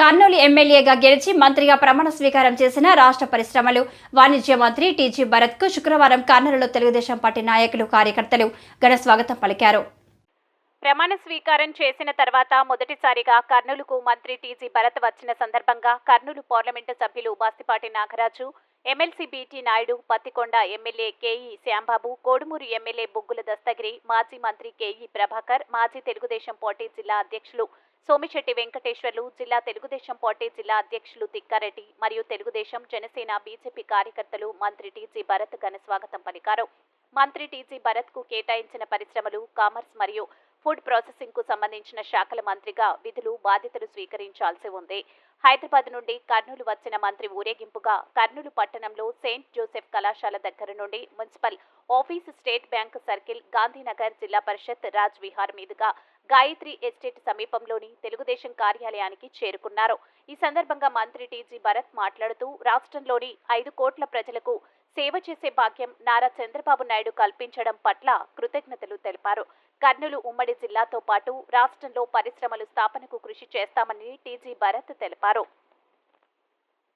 కర్నూలు ఎమ్మెల్యేగా గెలిచి మంత్రిగా ప్రమాణ స్వీకారం చేసిన రాష్ట్ర పరిశ్రమలు వాణిజ్య మంత్రి టీజీ భరత్కు శుక్రవారం కర్నూలులో తెలుగుదేశం పార్టీ నాయకులు కార్యకర్తలు ఘన స్వాగతం పలికారు. ప్రమాణ స్వీకారం చేసిన తర్వాత మొదటిసారిగా కర్నూలుకు మంత్రి టీజీ భరత్ వచ్చిన సందర్భంగా కర్నూలు పార్లమెంటు సభ్యులు Bastipati Nagaraju MLC B T Naidu Pattikonda MLA K E Shyambabu Kodumuru MLA Buggula Dastagiri మాజీ మంత్రి కేఈ ప్రభాకర్ మాజీ తెలుగుదేశం పార్టీ జిల్లా అధ్యక్షులు సోమిశెట్టి వెంకటేశ్వర్లు జిల్లా తెలుగుదేశం పార్టీ జిల్లా అధ్యక్షులు తిక్కారెడ్డి మరియు తెలుగుదేశం జనసేన బీజేపీ కార్యకర్తలు మంత్రి టీజీ భరత్ ఘన స్వాగతం పలికారు. మంత్రి టీజీ భరత్కు కేటాయించిన పరిశ్రమలు కామర్స్ మరియు ఫుడ్ ప్రాసెసింగ్కు సంబంధించిన శాఖల మంత్రిగా విధులు బాధ్యతలు స్వీకరించాల్సి ఉంది. హైదరాబాద్ నుండి కర్నూలు వచ్చిన మంత్రి ఊరేగింపుగా కర్నూలు పట్టణంలో సెయింట్ జోసెఫ్ కళాశాల దగ్గర నుండి municipal office state bank circle Gandhinagar zilla parishad Raj Vihar మీదుగా గాయత్రి ఎస్టేట్ సమీపంలోని తెలుగుదేశం కార్యాలయానికి చేరుకున్నారు. ఈ సందర్భంగా మంత్రి టీజీ భరత్ మాట్లాడుతూ రాష్ట్రంలోని ఐదు కోట్ల ప్రజలకు సేవ చేసే భాగ్యం నారా చంద్రబాబు నాయుడు కల్పించడం పట్ల కృతజ్ఞతలు తెలిపారు. కర్నూలు ఉమ్మడి జిల్లాతో పాటు రాష్ట్రంలో పరిశ్రమలు స్థాపనకు కృషి చేస్తామని టీజీ భరత్ తెలిపారు. 바로